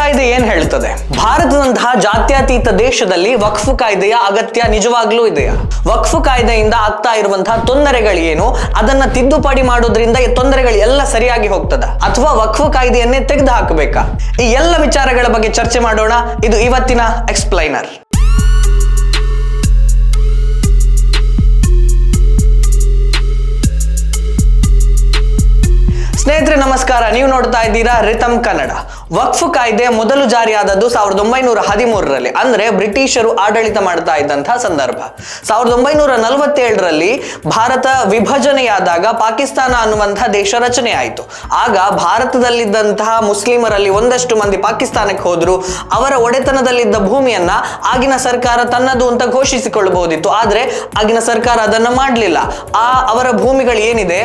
ಕಾಯ್ದೆ ಏನ್ ಹೇಳ್ತದೆ ಭಾರತದಂತಹ ಜಾತ್ಯತೀತ ದೇಶದಲ್ಲಿ ವಕ್ಫ್ ಕಾಯ್ದೆಯ ಅಗತ್ಯ ನಿಜವಾಗ್ಲೂ ಇದೆಯಾ? ವಕ್ಫ್ ಕಾಯ್ದೆಯಿಂದ ಆಗ್ತಾ ಇರುವಂತಹ ತೊಂದರೆಗಳು ಅದನ್ನ ತಿದ್ದುಪಡಿ ಮಾಡೋದ್ರಿಂದ ಈ ತೊಂದರೆಗಳು ಎಲ್ಲ ಸರಿಯಾಗಿ ಹೋಗ್ತದ? ಅಥವಾ ವಕ್ಫ್ ಕಾಯ್ದೆಯನ್ನೇ ತೆಗೆದು ಹಾಕಬೇಕಾ ಈ ಎಲ್ಲ ವಿಚಾರಗಳ ಬಗ್ಗೆ ಚರ್ಚೆ ಮಾಡೋಣ. ಇದು ಇವತ್ತಿನ ಎಕ್ಸ್ಪ್ಲೈನರ್ ಸ್ನೇಹಿತರೆ, ನಮಸ್ಕಾರ. ನೀವು ನೋಡ್ತಾ ಇದ್ದೀರಾ ರಿತಮ್ ಕನ್ನಡ. ವಕ್ಫ್ ಕಾಯ್ದೆ ಮೊದಲು ಜಾರಿಯಾದದ್ದು ಸಾವಿರದ ಒಂಬೈನೂರ ಹದಿಮೂರರಲ್ಲಿ, ಅಂದ್ರೆ ಬ್ರಿಟಿಷರು ಆಡಳಿತ ಮಾಡ್ತಾ ಇದ್ದಂತಹ ಸಂದರ್ಭ. ಸಾವಿರದ ಒಂಬೈನೂರ ನಲವತ್ತೇಳರಲ್ಲಿ ಭಾರತ ವಿಭಜನೆಯಾದಾಗ ಪಾಕಿಸ್ತಾನ ಅನ್ನುವಂತಹ ದೇಶ ರಚನೆ ಆಯಿತು. ಆಗ ಭಾರತದಲ್ಲಿದ್ದಂತಹ ಮುಸ್ಲಿಮರಲ್ಲಿ ಒಂದಷ್ಟು ಮಂದಿ ಪಾಕಿಸ್ತಾನಕ್ಕೆ ಹೋದ್ರು. ಅವರ ಒಡೆತನದಲ್ಲಿದ್ದ ಭೂಮಿಯನ್ನ ಆಗಿನ ಸರ್ಕಾರ ತನ್ನದು ಅಂತ ಘೋಷಿಸಿಕೊಳ್ಳಬಹುದಿತ್ತು. ಆದ್ರೆ ಆಗಿನ ಸರ್ಕಾರ ಅದನ್ನ ಮಾಡಲಿಲ್ಲ. ಆ ಅವರ ಭೂಮಿಗಳು ಏನಿದೆ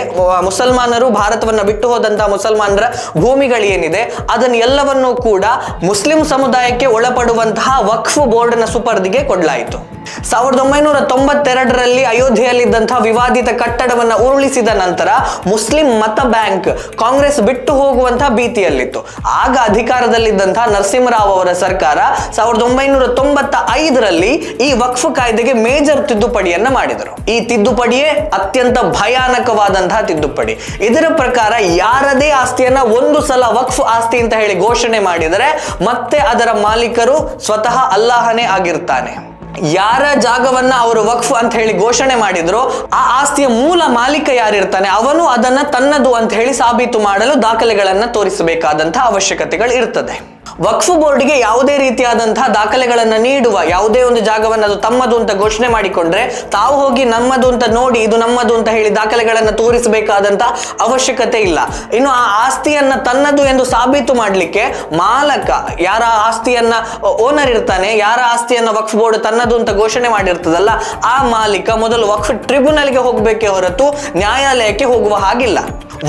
ಮುಸಲ್ಮಾನರು ಭಾರತವನ್ನ ಬಿಟ್ಟು ಹೋದಂತಹ ಮುಸಲ್ಮಾನರ ಭೂಮಿಗಳು ಏನಿದೆ ಅದನ್ನೆಲ್ಲವನ್ನೂ ಕೂಡ ಮುಸ್ಲಿಂ ಸಮುದಾಯಕ್ಕೆ ಒಳಪಡುವಂತಹ ವಕ್ಫ್ ಬೋರ್ಡ್ನ ಸುಪರ್ದಿಗೆ ಕೊಡಲಾಯಿತು. ಸಾವಿರದ ಒಂಬೈನೂರ ತೊಂಬತ್ತೆರಡರಲ್ಲಿ ಅಯೋಧ್ಯೆಯಲ್ಲಿದ್ದಂತಹ ವಿವಾದಿತ ಕಟ್ಟಡವನ್ನ ಉರುಳಿಸಿದ ನಂತರ ಮುಸ್ಲಿಂ ಮತ ಬ್ಯಾಂಕ್ ಕಾಂಗ್ರೆಸ್ ಬಿಟ್ಟು ಹೋಗುವಂತಹ ಭೀತಿಯಲ್ಲಿತ್ತು. ಆಗ ಅಧಿಕಾರದಲ್ಲಿದ್ದಂತಹ ನರಸಿಂಹರಾವ್ ಅವರ ಸರ್ಕಾರ ಸಾವಿರದ ಒಂಬೈನೂರ ತೊಂಬತ್ತ ಐದರಲ್ಲಿ ಈ ವಕ್ಫ್ ಕಾಯ್ದೆಗೆ ಮೇಜರ್ ತಿದ್ದುಪಡಿಯನ್ನ ಮಾಡಿದರು. ಈ ತಿದ್ದುಪಡಿಯೇ ಅತ್ಯಂತ ಭಯಾನಕವಾದಂತಹ ತಿದ್ದುಪಡಿ. ಇದರ ಪ್ರಕಾರ ಯಾರದೇ ಆಸ್ತಿಯನ್ನ ಒಂದು ಸಲ ವಕ್ಫ್ ಆಸ್ತಿ ಅಂತ ಹೇಳಿ ಘೋಷಣೆ ಮಾಡಿದರೆ ಮತ್ತೆ ಅದರ ಮಾಲೀಕರು ಸ್ವತಃ ಅಲ್ಲಾಹನೇ ಆಗಿರ್ತಾನೆ. ಯಾರ ಜಾಗವನ್ನ ಅವರು ವಕ್ಫ್ ಅಂತ ಹೇಳಿ ಘೋಷಣೆ ಮಾಡಿದ್ರು, ಆ ಆಸ್ತಿಯ ಮೂಲ ಮಾಲೀಕ ಯಾರಿರ್ತಾನೆ, ಅವನು ಅದನ್ನ ತನ್ನದು ಅಂತ ಹೇಳಿ ಸಾಬೀತು ಮಾಡಲು ದಾಖಲೆಗಳನ್ನ ತೋರಿಸಬೇಕಾದಂತಹ ಅವಶ್ಯಕತೆಗಳು ಇರ್ತದೆ. ವಕ್ಫ್ ಬೋರ್ಡ್ಗೆ ಯಾವುದೇ ರೀತಿಯಾದಂತಹ ದಾಖಲೆಗಳನ್ನು ನೀಡುವ ಯಾವುದೇ ಒಂದು ಜಾಗವನ್ನು ಅದು ತಮ್ಮದು ಅಂತ ಘೋಷಣೆ ಮಾಡಿಕೊಂಡ್ರೆ ತಾವು ಹೋಗಿ ನಮ್ಮದು ಅಂತ ನೋಡಿ ಇದು ನಮ್ಮದು ಅಂತ ಹೇಳಿ ದಾಖಲೆಗಳನ್ನು ತೋರಿಸಬೇಕಾದಂತಹ ಅವಶ್ಯಕತೆ ಇಲ್ಲ. ಇನ್ನು ಆ ಆಸ್ತಿಯನ್ನ ತನ್ನದು ಎಂದು ಸಾಬೀತು ಮಾಡಲಿಕ್ಕೆ ಮಾಲಕ ಯಾರ ಆಸ್ತಿಯನ್ನ ಓನರ್ ಇರ್ತಾನೆ, ಯಾರ ಆಸ್ತಿಯನ್ನ ವಕ್ಫ್ ಬೋರ್ಡ್ ತನ್ನದು ಅಂತ ಘೋಷಣೆ ಮಾಡಿರ್ತದಲ್ಲ, ಆ ಮಾಲೀಕ ಮೊದಲು ವಕ್ಫ್ ಟ್ರಿಬ್ಯುನಲ್ಗೆ ಹೋಗಬೇಕೇ ಹೊರತು ನ್ಯಾಯಾಲಯಕ್ಕೆ ಹೋಗುವ ಹಾಗಿಲ್ಲ.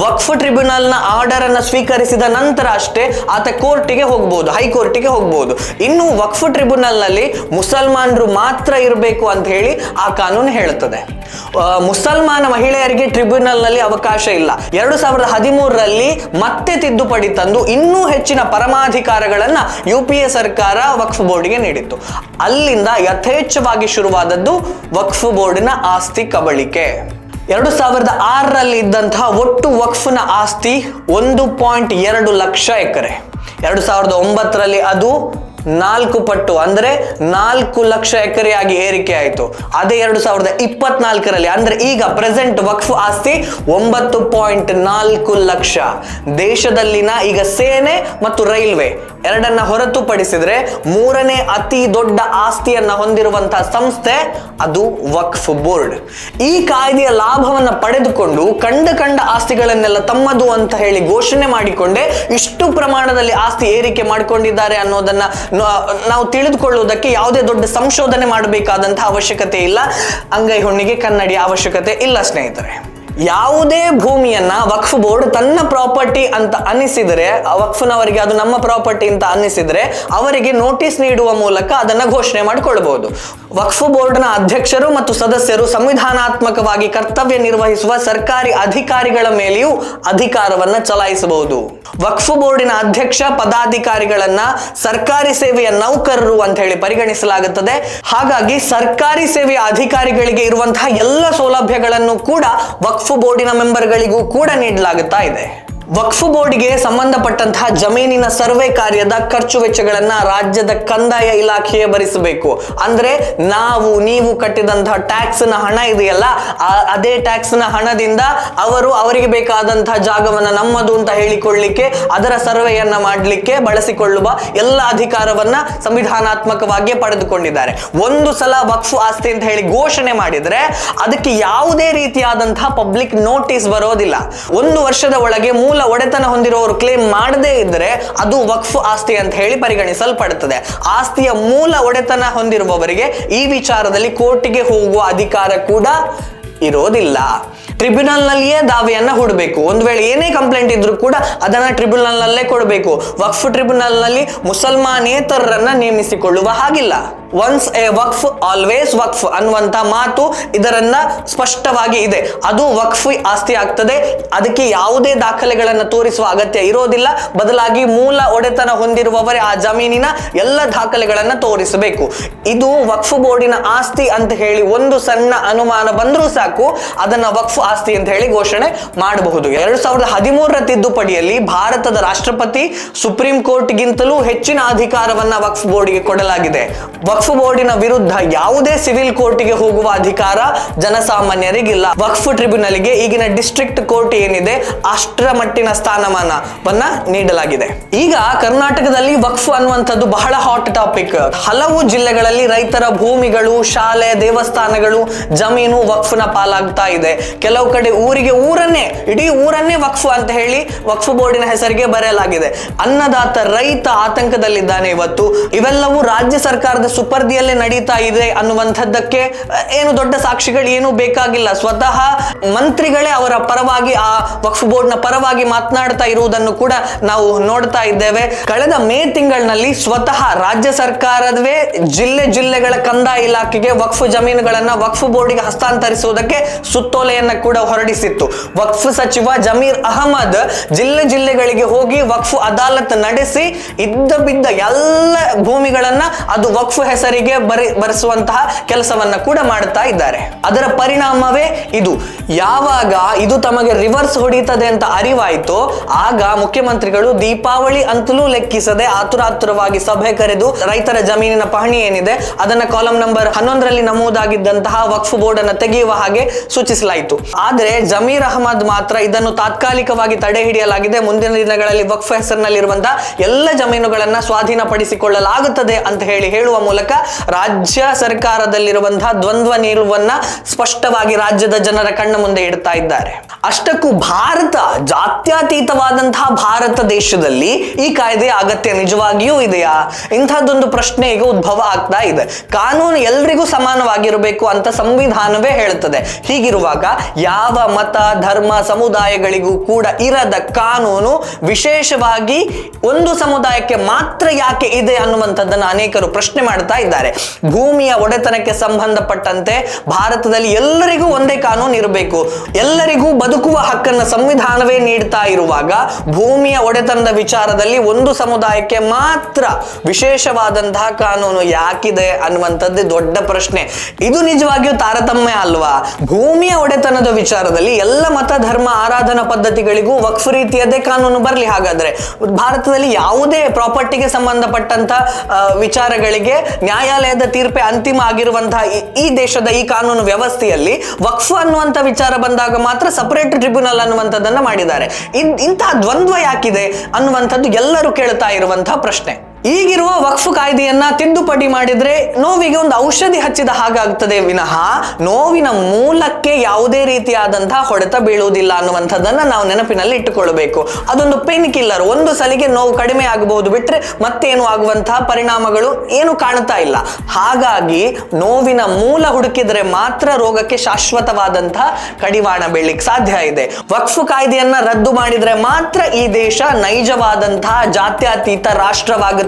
ವಕ್ಫ್ ಟ್ರಿಬ್ಯುನಲ್ನ ಆರ್ಡರ್ ಅನ್ನ ಸ್ವೀಕರಿಸಿದ ನಂತರ ಅಷ್ಟೇ ಆತ ಕೋರ್ಟಿಗೆ ಹೋಗ್ಬೋದು. ಹೈಕೋರ್ಟಿಗೆ ಹೋಗ್ಬೋದು. ಇನ್ನು ವಕ್ಫ್ ಟ್ರಿಬ್ಯುನಲ್ನಲ್ಲಿ ಮುಸಲ್ಮಾನರು ಮಾತ್ರ ಇರಬೇಕು ಅಂತ ಹೇಳಿ ಆ ಕಾನೂನು ಹೇಳುತ್ತದೆ. ಮುಸಲ್ಮಾನ ಮಹಿಳೆಯರಿಗೆ ಟ್ರಿಬ್ಯುನಲ್ನಲ್ಲಿ ಅವಕಾಶ ಇಲ್ಲ. ಎರಡು ಸಾವಿರದ ಹದಿಮೂರರಲ್ಲಿ ಮತ್ತೆ ತಿದ್ದುಪಡಿ ತಂದು ಇನ್ನೂ ಹೆಚ್ಚಿನ ಪರಮಾಧಿಕಾರಗಳನ್ನ ಯು ಪಿ ಎ ಸರ್ಕಾರ ವಕ್ಫ್ ಬೋರ್ಡ್ಗೆ ನೀಡಿತ್ತು. ಅಲ್ಲಿಂದ ಯಥೇಚ್ಛವಾಗಿ ಶುರುವಾದದ್ದು ವಕ್ಫ್ ಬೋರ್ಡಿನ ಆಸ್ತಿ ಕಬಳಿಕೆ. ಎರಡು ಸಾವಿರದ ಆರರಲ್ಲಿ ಇದ್ದಂತಹ ಒಟ್ಟು ವಕ್ಫ್ನ ಆಸ್ತಿ ಒಂದು ಪಾಯಿಂಟ್ ಎರಡು ಲಕ್ಷ ಎಕರೆ. ಎರಡು ಸಾವಿರದ ಒಂಬತ್ತರಲ್ಲಿ ಅದು ನಾಲ್ಕು ಪಟ್ಟು, ಅಂದ್ರೆ ನಾಲ್ಕು ಲಕ್ಷ ಎಕರೆಯಾಗಿ ಏರಿಕೆ ಆಯಿತು. ಅದೇ ಎರಡು ಸಾವಿರದ ಇಪ್ಪತ್ನಾಲ್ಕರಲ್ಲಿ, ಅಂದ್ರೆ ಈಗ ಪ್ರೆಸೆಂಟ್ ವಕ್ಫ್ ಆಸ್ತಿ ಒಂಬತ್ತು ಪಾಯಿಂಟ್ ನಾಲ್ಕು ಲಕ್ಷ. ದೇಶದಲ್ಲಿನ ಈಗ ಸೇನೆ ಮತ್ತು ರೈಲ್ವೆ ಎರಡನ್ನ ಹೊರತುಪಡಿಸಿದ್ರೆ ಮೂರನೇ ಅತಿ ದೊಡ್ಡ ಆಸ್ತಿಯನ್ನ ಹೊಂದಿರುವಂತಹ ಸಂಸ್ಥೆ ಅದು ವಕ್ಫ್ ಬೋರ್ಡ್. ಈ ಕಾಯ್ದೆಯ ಲಾಭವನ್ನ ಪಡೆದುಕೊಂಡು ಕಂಡ ಕಂಡ ಆಸ್ತಿಗಳನ್ನೆಲ್ಲ ತಮ್ಮದು ಅಂತ ಹೇಳಿ ಘೋಷಣೆ ಮಾಡಿಕೊಂಡೆ ಇಷ್ಟು ಪ್ರಮಾಣದಲ್ಲಿ ಆಸ್ತಿ ಏರಿಕೆ ಮಾಡಿಕೊಂಡಿದ್ದಾರೆ ಅನ್ನೋದನ್ನ ನಾವು ತಿಳಿದುಕೊಳ್ಳುವುದಕ್ಕೆ ಯಾವುದೇ ದೊಡ್ಡ ಸಂಶೋಧನೆ ಮಾಡಬೇಕಾದಂತಹ ಅವಶ್ಯಕತೆ ಇಲ್ಲ. ಅಂಗೈ ಹುಣ್ಣಿಗೆ ಕನ್ನಡಿ ಅವಶ್ಯಕತೆ ಇಲ್ಲ, ಸ್ನೇಹಿತರೆ. ಯಾವುದೇ ಭೂಮಿಯನ್ನ ವಕ್ಫ್ ಬೋರ್ಡ್ ತನ್ನ ಪ್ರಾಪರ್ಟಿ ಅಂತ ಅನ್ನಿಸಿದರೆ ವಕ್ಫ್ನವರಿಗೆ ಅದು ನಮ್ಮ ಪ್ರಾಪರ್ಟಿ ಅಂತ ಅನ್ನಿಸಿದ್ರೆ, ಅವರಿಗೆ ನೋಟಿಸ್ ನೀಡುವ ಮೂಲಕ ಅದನ್ನ ಘೋಷಣೆ ಮಾಡಿಕೊಳ್ಬಹುದು. ವಕ್ಫ್ ಬೋರ್ಡ್ನ ಅಧ್ಯಕ್ಷರು ಮತ್ತು ಸದಸ್ಯರು ಸಂವಿಧಾನಾತ್ಮಕವಾಗಿ ಕರ್ತವ್ಯ ನಿರ್ವಹಿಸುವ ಸರ್ಕಾರಿ ಅಧಿಕಾರಿಗಳ ಮೇಲೆಯೂ ಅಧಿಕಾರವನ್ನ ಚಲಾಯಿಸಬಹುದು. ವಕ್ಫ್ ಬೋರ್ಡಿನ ಅಧ್ಯಕ್ಷ ಪದಾಧಿಕಾರಿಗಳನ್ನ ಸರ್ಕಾರಿ ಸೇವೆಯ ನೌಕರರು ಅಂತ ಹೇಳಿ ಪರಿಗಣಿಸಲಾಗುತ್ತದೆ. ಹಾಗಾಗಿ ಸರ್ಕಾರಿ ಸೇವೆಯ ಅಧಿಕಾರಿಗಳಿಗೆ ಇರುವಂತಹ ಎಲ್ಲ ಸೌಲಭ್ಯಗಳನ್ನು ಕೂಡ ವಕ್ಫ್ ಬೋರ್ಡಿನ ಮೆಂಬರ್ಗಳಿಗೂ ಕೂಡ ನೀಡಲಾಗುತ್ತಾ ಇದೆ. ವಕ್ಫ್ ಬೋರ್ಡ್ಗೆ ಸಂಬಂಧಪಟ್ಟಂತಹ ಜಮೀನಿನ ಸರ್ವೆ ಕಾರ್ಯದ ಖರ್ಚು ವೆಚ್ಚಗಳನ್ನ ರಾಜ್ಯದ ಕಂದಾಯ ಇಲಾಖೆಯೇ ಭರಿಸಬೇಕು. ಅಂದ್ರೆ ನಾವು, ನೀವು ಕಟ್ಟಿದಂತಹ ಟ್ಯಾಕ್ಸ್ನ ಹಣ ಇದೆಯಲ್ಲ ಅದೇ ಟ್ಯಾಕ್ಸ್ನ ಹಣದಿಂದ ಅವರು ಅವರಿಗೆ ಬೇಕಾದಂತಹ ಜಾಗವನ್ನ ನಮ್ಮದು ಅಂತ ಹೇಳಿಕೊಳ್ಳಿಕ್ಕೆ, ಅದರ ಸರ್ವೆಯನ್ನ ಮಾಡಲಿಕ್ಕೆ ಬಳಸಿಕೊಳ್ಳುವ ಎಲ್ಲ ಅಧಿಕಾರವನ್ನ ಸಂವಿಧಾನಾತ್ಮಕವಾಗಿ ಪಡೆದುಕೊಂಡಿದ್ದಾರೆ. ಒಂದು ಸಲ ವಕ್ಫ್ ಆಸ್ತಿ ಅಂತ ಹೇಳಿ ಘೋಷಣೆ ಮಾಡಿದ್ರೆ ಅದಕ್ಕೆ ಯಾವುದೇ ರೀತಿಯಾದಂತಹ ಪಬ್ಲಿಕ್ ನೋಟಿಸ್ ಬರೋದಿಲ್ಲ. ಒಂದು ವರ್ಷದ ಒಳಗೆ ಮೂಲ ಒಡೆತನ ಹೊಂದಿರುವವರು ಕ್ಲೇಮ್ ಮಾಡದೇ ಇದ್ರೆ ಅದು ವಕ್ಫ್ ಆಸ್ತಿ ಅಂತ ಹೇಳಿ ಪರಿಗಣಿಸಲ್ಪಡುತ್ತದೆ. ಆಸ್ತಿಯ ಮೂಲ ಒಡೆತನ ಹೊಂದಿರುವವರಿಗೆ ಈ ವಿಚಾರದಲ್ಲಿ ಕೋರ್ಟಿಗೆ ಹೋಗುವ ಅಧಿಕಾರ ಕೂಡ ಇರೋದಿಲ್ಲ. ಟ್ರಿಬ್ಯುನಲ್ ನಲ್ಲಿಯೇ ದಾವೆಯನ್ನ ಹೂಡಬೇಕು. ಒಂದು ವೇಳೆ ಏನೇ ಕಂಪ್ಲೇಂಟ್ ಇದ್ರೂ ಕೂಡ ಅದನ್ನ ಟ್ರಿಬ್ಯುನಲ್ ನಲ್ಲೇ ಕೊಡಬೇಕು. ವಕ್ಫ್ ಟ್ರಿಬ್ಯುನಲ್ನಲ್ಲಿ ಮುಸಲ್ಮಾನೇತರರನ್ನ ನೇಮಿಸಿಕೊಳ್ಳುವ ಹಾಗಿಲ್ಲ. Once a waqf always waqf ಅನ್ನುವಂತ ಮಾತು ಇದರನ್ನ ಸ್ಪಷ್ಟವಾಗಿ ಇದೆ. ಅದು ವಕ್ಫ್ ಆಸ್ತಿ ಆಗ್ತದೆ. ಅದಕ್ಕೆ ಯಾವುದೇ ದಾಖಲೆಗಳನ್ನ ತೋರಿಸುವ ಅಗತ್ಯ ಇರೋದಿಲ್ಲ. ಬದಲಾಗಿ ಮೂಲ ಒಡೆತನ ಹೊಂದಿರುವವರೇ ಆ ಜಮೀನಿನ ಎಲ್ಲ ದಾಖಲೆಗಳನ್ನ ತೋರಿಸಬೇಕು. ಇದು ವಕ್ಫ್ ಬೋರ್ಡಿನ ಆಸ್ತಿ ಅಂತ ಹೇಳಿ ಒಂದು ಸಣ್ಣ ಅನುಮಾನ ಬಂದರೂ ಸಾಕು. ಅದನ್ನ ವಕ್ಫ್ ಆಸ್ತಿ ಅಂತ ಹೇಳಿ ಘೋಷಣೆ ಮಾಡಬಹುದು. ಎರಡ್ ಸಾವಿರದ ಹದಿಮೂರರ ತಿದ್ದುಪಡಿಯಲ್ಲಿ ಭಾರತದ ರಾಷ್ಟ್ರಪತಿ ಸುಪ್ರೀಂ ಕೋರ್ಟ್ಗಿಂತಲೂ ಹೆಚ್ಚಿನ ಅಧಿಕಾರವನ್ನ ವಕ್ಫ್ ಬೋರ್ಡ್ಗೆ ಕೊಡಲಾಗಿದೆ. ವಕ್ಫ್ ಬೋರ್ಡಿನ ವಿರುದ್ಧ ಯಾವುದೇ ಸಿವಿಲ್ ಕೋರ್ಟಿಗೆ ಹೋಗುವ ಅಧಿಕಾರ ಜನಸಾಮಾನ್ಯರಿಗಿಲ್ಲ. ವಕ್ಫ್ ಟ್ರಿಬ್ಯುನಲ್ಗೆ ಈಗಿನ ಡಿಸ್ಟ್ರಿಕ್ಟ್ ಕೋರ್ಟ್ ಏನಿದೆ ಅಷ್ಟರ ಮಟ್ಟಿನ ಸ್ಥಾನಮಾನವನ್ನ ನೀಡಲಾಗಿದೆ. ಈಗ ಕರ್ನಾಟಕದಲ್ಲಿ ವಕ್ಫ್ ಅನ್ನುವಂಥದ್ದು ಬಹಳ ಹಾಟ್ ಟಾಪಿಕ್ ಹಲವು ಜಿಲ್ಲೆಗಳಲ್ಲಿ ರೈತರ ಭೂಮಿಗಳು, ಶಾಲೆ, ದೇವಸ್ಥಾನಗಳು ಜಮೀನು ವಕ್ಫ್ನ ಪಾಲಾಗ್ತಾ ಇದೆ. ಕೆಲವು ಕಡೆ ಊರಿಗೆ ಊರನ್ನೇ, ಇಡೀ ಊರನ್ನೇ ವಕ್ಫ್ ಅಂತ ಹೇಳಿ ವಕ್ಫ್ ಬೋರ್ಡಿನ ಹೆಸರಿಗೆ ಬರೆಯಲಾಗಿದೆ. ಅನ್ನದಾತ ರೈತ ಆತಂಕದಲ್ಲಿದ್ದಾನೆ ಇವತ್ತು. ಇವೆಲ್ಲವೂ ರಾಜ್ಯ ಸರ್ಕಾರದ ಸುಪರ್ದಿಯಲ್ಲೇ ನಡೀತಾ ಇದೆ ಅನ್ನುವಂಥದ್ದಕ್ಕೆ ಏನು ದೊಡ್ಡ ಸಾಕ್ಷಿಗಳು ಏನೂ ಬೇಕಾಗಿಲ್ಲ. ಸ್ವತಃ ಮಂತ್ರಿಗಳೇ ಅವರ ಪರವಾಗಿ, ಆ ವಕ್ಫ್ ಬೋರ್ಡ್ನ ಪರವಾಗಿ ಮಾತನಾಡ್ತಾ ಇರುವುದನ್ನು ಕೂಡ ನಾವು ನೋಡ್ತಾ ಇದ್ದೇವೆ. ಕಳೆದ ಮೇ ತಿಂಗಳಿನಲ್ಲಿ ಸ್ವತಃ ರಾಜ್ಯ ಸರ್ಕಾರವೇ ಜಿಲ್ಲೆ ಜಿಲ್ಲೆಗಳ ಕಂದಾಯ ಇಲಾಖೆಗೆ ವಕ್ಫ್ ಜಮೀನುಗಳನ್ನ ವಕ್ಫ್ ಬೋರ್ಡಿಗೆ ಹಸ್ತಾಂತರಿಸುವುದಕ್ಕೆ ಸುತ್ತೋಲೆಯನ್ನ ಕೂಡ ಹೊರಡಿಸಿತ್ತು. ವಕ್ಫ್ ಸಚಿವ ಜಮೀರ್ ಅಹಮದ್ ಜಿಲ್ಲೆ ಜಿಲ್ಲೆಗಳಿಗೆ ಹೋಗಿ ವಕ್ಫ್ ಅದಾಲತ್ ನಡೆಸಿ ಇದ್ದ ಬಿದ್ದ ಎಲ್ಲ ಭೂಮಿಗಳನ್ನ ಅದು ವಕ್ಫ್ ಹೆಸರಿಗೆ ಬರಿ ಬರೆಸುವಂತಹ ಕೆಲಸವನ್ನ ಕೂಡ ಮಾಡುತ್ತಾ ಇದ್ದಾರೆ. ಅದರ ಪರಿಣಾಮವೇ ಇದು. ಯಾವಾಗ ಇದು ತಮಗೆ ರಿವರ್ಸ್ ಹೊಡಿತದೆ ಅಂತ ಅರಿವಾಯಿತು, ಆಗ ಮುಖ್ಯಮಂತ್ರಿಗಳು ದೀಪಾವಳಿ ಅಂತಲೂ ಲೆಕ್ಕಿಸದೆ ಆತುರಾತುರವಾಗಿ ಸಭೆ ಕರೆದು ರೈತರ ಜಮೀನಿನ ಪಹಣಿ ಏನಿದೆ ಅದನ್ನ ಕಾಲಂ ನಂಬರ್ ಹನ್ನೊಂದರಲ್ಲಿ ನಮೂದಾಗಿದ್ದಂತಹ ವಕ್ಫ್ ಬೋರ್ಡ್ ಅನ್ನು ತೆಗೆಯುವ ಹಾಗೆ ಸೂಚಿಸಲಾಯಿತು. ಆದ್ರೆ ಜಮೀರ್ ಅಹಮದ್ ಮಾತ್ರ ಇದನ್ನು ತಾತ್ಕಾಲಿಕವಾಗಿ ತಡೆ ಹಿಡಿಯಲಾಗಿದೆ. ಮುಂದಿನ ದಿನಗಳಲ್ಲಿ ವಕ್ಫ್ ಹೆಸರಿನಲ್ಲಿರುವಂತಹ ಎಲ್ಲ ಜಮೀನುಗಳನ್ನ ಸ್ವಾಧೀನಪಡಿಸಿಕೊಳ್ಳಲಾಗುತ್ತದೆ ಅಂತ ಹೇಳಿ ಹೇಳುವ ಮೂಲಕ ರಾಜ್ಯ ಸರ್ಕಾರದಲ್ಲಿರುವಂತಹ ದ್ವಂದ್ವ ನಿಲುವನ್ನ ಸ್ಪಷ್ಟವಾಗಿ ರಾಜ್ಯದ ಜನರ ಕಣ್ಣ ಮುಂದೆ ಇಡ್ತಾ ಇದ್ದಾರೆ. ಅಷ್ಟಕ್ಕೂ ಭಾರತ ಜಾತ್ಯತೀತವಾದಂತಹ ಭಾರತ ದೇಶದಲ್ಲಿ ಈ ಕಾಯ್ದೆಯ ಅಗತ್ಯ ನಿಜವಾಗಿಯೂ ಇದೆಯಾ? ಇಂಥದ್ದೊಂದು ಪ್ರಶ್ನೆ ಈಗ ಉದ್ಭವ ಆಗ್ತಾ ಇದೆ. ಕಾನೂನು ಎಲ್ರಿಗೂ ಸಮಾನವಾಗಿರಬೇಕು ಅಂತ ಸಂವಿಧಾನವೇ ಹೇಳುತ್ತದೆ. ಹೀಗಿರುವಾಗ ಯಾವ ಮತ, ಧರ್ಮ ಸಮುದಾಯಗಳಿಗೂ ಕೂಡ ಇರದ ಕಾನೂನು ವಿಶೇಷವಾಗಿ ಒಂದು ಸಮುದಾಯಕ್ಕೆ ಮಾತ್ರ ಯಾಕೆ ಇದೆ ಅನ್ನುವಂಥದ್ದನ್ನು ಅನೇಕರು ಪ್ರಶ್ನೆ ಮಾಡ್ತಾ ಇದ್ದಾರೆ. ಭೂಮಿಯ ಒಡೆತನಕ್ಕೆ ಸಂಬಂಧಪಟ್ಟಂತೆ ಭಾರತದಲ್ಲಿ ಎಲ್ಲರಿಗೂ ಒಂದೇ ಕಾನೂನು ಇರಬೇಕು. ಎಲ್ಲರಿಗೂ ಬದುಕುವ ಹಕ್ಕನ್ನು ಸಂವಿಧಾನವೇ ನೀಡ್ತಾ ಇರುವಾಗ ಭೂಮಿಯ ಒಡೆತನದ ವಿಚಾರದಲ್ಲಿ ಒಂದು ಸಮುದಾಯಕ್ಕೆ ಮಾತ್ರ ವಿಶೇಷವಾದಂತಹ ಕಾನೂನು ಯಾಕಿದೆ ಅನ್ನುವಂಥದ್ದು ದೊಡ್ಡ ಪ್ರಶ್ನೆ. ಇದು ನಿಜವಾಗಿಯೂ ತಾರತಮ್ಯ ಅಲ್ವಾ? ಭೂಮಿಯ ಒಡೆತನದ ವಿಚಾರದಲ್ಲಿ ಎಲ್ಲ ಮತ, ಧರ್ಮ, ಆರಾಧನಾ ಪದ್ಧತಿಗಳಿಗೂ ವಕ್ಫ್ ರೀತಿಯದೇ ಕಾನೂನು ಬರಲಿ. ಹಾಗಾದ್ರೆ ಭಾರತದಲ್ಲಿ ಯಾವುದೇ ಪ್ರಾಪರ್ಟಿಗೆ ಸಂಬಂಧಪಟ್ಟಂತ ವಿಚಾರಗಳಿಗೆ ನ್ಯಾಯಾಲಯದ ತೀರ್ಪೆ ಅಂತಿಮ ಆಗಿರುವಂತಹ ಈ- ದೇಶದ ಈ ಕಾನೂನು ವ್ಯವಸ್ಥೆಯಲ್ಲಿ ವಕ್ಫ್ ಅನ್ನುವಂಥ ವಿಚಾರ ಬಂದಾಗ ಮಾತ್ರ ಸಪರೇಟ್ ಟ್ರಿಬ್ಯುನಲ್ ಅನ್ನುವಂಥದ್ದನ್ನ ಮಾಡಿದ್ದಾರೆ. ಇಂತಹ ದ್ವಂದ್ವ ಯಾಕಿದೆ ಅನ್ನುವಂಥದ್ದು ಎಲ್ಲರೂ ಕೇಳ್ತಾ ಇರುವಂತಹ ಪ್ರಶ್ನೆ. ಈಗಿರುವ ವಕ್ಫ್ ಕಾಯ್ದೆಯನ್ನ ತಿದ್ದುಪಡಿ ಮಾಡಿದ್ರೆ ನೋವಿಗೆ ಒಂದು ಔಷಧಿ ಹಚ್ಚಿದ ಹಾಗಾಗ್ತದೆ ವಿನಃ ನೋವಿನ ಮೂಲಕ್ಕೆ ಯಾವುದೇ ರೀತಿಯಾದಂತಹ ಹೊಡೆತ ಬೀಳುವುದಿಲ್ಲ ಅನ್ನುವಂಥದ್ದನ್ನ ನಾವು ನೆನಪಿನಲ್ಲಿ ಇಟ್ಟುಕೊಳ್ಬೇಕು ಅದೊಂದು ಪೇನ್ ಕಿಲ್ಲರ್. ಒಂದು ಸಲಿಗೆ ನೋವು ಕಡಿಮೆ ಆಗಬಹುದು ಬಿಟ್ರೆ ಮತ್ತೇನು ಆಗುವಂತಹ ಪರಿಣಾಮಗಳು ಏನು ಕಾಣ್ತಾ ಇಲ್ಲ. ಹಾಗಾಗಿ ನೋವಿನ ಮೂಲ ಹುಡುಕಿದ್ರೆ ಮಾತ್ರ ರೋಗಕ್ಕೆ ಶಾಶ್ವತವಾದಂತಹ ಕಡಿವಾಣ ಬೀಳಿಕ್ ಸಾಧ್ಯ ಇದೆ. ವಕ್ಫ್ ಕಾಯ್ದೆಯನ್ನ ರದ್ದು ಮಾಡಿದ್ರೆ ಮಾತ್ರ ಈ ದೇಶ ನೈಜವಾದಂತಹ ಜಾತ್ಯತೀತ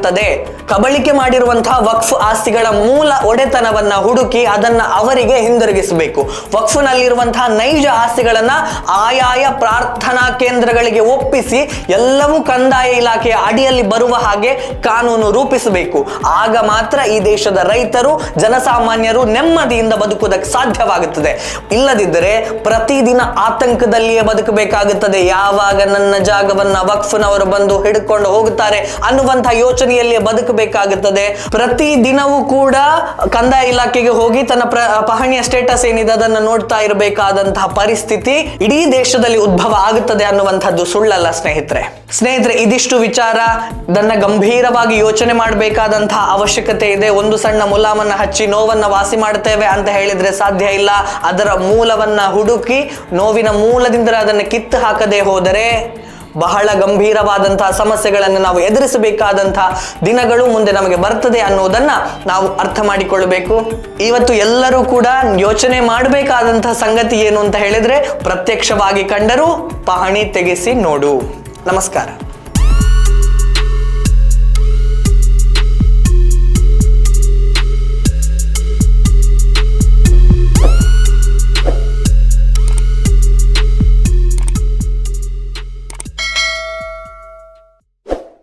ರಾಷ್ಟ್ರವಾಗುತ್ತದೆ ಕಬಳಿಕೆ ಮಾಡಿರುವಂತಹ ವಕ್ಫ್ ಆಸ್ತಿಗಳ ಮೂಲ ಒಡೆತನವನ್ನ ಹುಡುಕಿ ಅದನ್ನ ಅವರಿಗೆ ಹಿಂದಿರುಗಿಸಬೇಕು. ವಕ್ಫ್ನಲ್ಲಿರುವಂತಹ ನೈಜ ಆಸ್ತಿಗಳನ್ನ ಆಯಾಯ ಪ್ರಾರ್ಥನಾ ಕೇಂದ್ರಗಳಿಗೆ ಒಪ್ಪಿಸಿ ಎಲ್ಲವೂ ಕಂದಾಯ ಇಲಾಖೆಯ ಅಡಿಯಲ್ಲಿ ಬರುವ ಹಾಗೆ ಕಾನೂನು ರೂಪಿಸಬೇಕು. ಆಗ ಮಾತ್ರ ಈ ದೇಶದ ರೈತರು, ಜನಸಾಮಾನ್ಯರು ನೆಮ್ಮದಿಯಿಂದ ಬದುಕುವುದಕ್ಕೆ ಸಾಧ್ಯವಾಗುತ್ತದೆ. ಇಲ್ಲದಿದ್ದರೆ ಪ್ರತಿದಿನ ಆತಂಕದಲ್ಲಿಯೇ ಬದುಕಬೇಕಾಗುತ್ತದೆ. ಯಾವಾಗ ನನ್ನ ಜಾಗವನ್ನ ವಕ್ಫ್ನವರು ಬಂದು ಹಿಡ್ಕೊಂಡು ಹೋಗುತ್ತಾರೆ ಅನ್ನುವಂತಹ ಯೋಚನೆಯಲ್ಲಿಯೇ ಬದುಕಬೇಕಾಗುತ್ತದೆ. ಪ್ರತಿ ದಿನವೂ ಕೂಡ ಕಂದಾಯ ಇಲಾಖೆಗೆ ಹೋಗಿ ತನ್ನ ಪಹಣಿಯ ಸ್ಟೇಟಸ್ ಏನಿದೆ ಅದನ್ನು ನೋಡ್ತಾ ಇರಬೇಕಾದಂತಹ ಪರಿಸ್ಥಿತಿ ಇಡೀ ದೇಶದಲ್ಲಿ ಉದ್ಭವ ಆಗುತ್ತದೆ ಅನ್ನುವಂಥದ್ದು ಸುಳ್ಳಲ್ಲ ಸ್ನೇಹಿತರೆ. ಸ್ನೇಹಿತರೆ, ಇದಿಷ್ಟು ವಿಚಾರ ನನ್ನ ಗಂಭೀರವಾಗಿ ಯೋಚನೆ ಮಾಡಬೇಕಾದಂತಹ ಅವಶ್ಯಕತೆ ಇದೆ. ಒಂದು ಸಣ್ಣ ಮುಲಾಮನ್ನ ಹಚ್ಚಿ ನೋವನ್ನ ವಾಸಿ ಮಾಡ್ತೇವೆ ಅಂತ ಹೇಳಿದ್ರೆ ಸಾಧ್ಯ ಇಲ್ಲ. ಅದರ ಮೂಲವನ್ನ ಹುಡುಕಿ ನೋವಿನ ಮೂಲದಿಂದ ಅದನ್ನು ಕಿತ್ತು ಹಾಕದೆ ಹೋದರೆ ಬಹಳ ಗಂಭೀರವಾದಂತಹ ಸಮಸ್ಯೆಗಳನ್ನು ನಾವು ಎದುರಿಸಬೇಕಾದಂತಹ ದಿನಗಳು ಮುಂದೆ ನಮಗೆ ಬರ್ತದೆ ಅನ್ನೋದನ್ನ ನಾವು ಅರ್ಥ ಮಾಡಿಕೊಳ್ಳಬೇಕು. ಇವತ್ತು ಎಲ್ಲರೂ ಕೂಡ ಯೋಚನೆ ಮಾಡಬೇಕಾದಂತಹ ಸಂಗತಿ ಏನು ಅಂತ ಹೇಳಿದ್ರೆ ಪ್ರತ್ಯಕ್ಷವಾಗಿ ಕಂಡರೂ ಪಹಣಿ ತೆಗೆಸಿ ನೋಡು. ನಮಸ್ಕಾರ.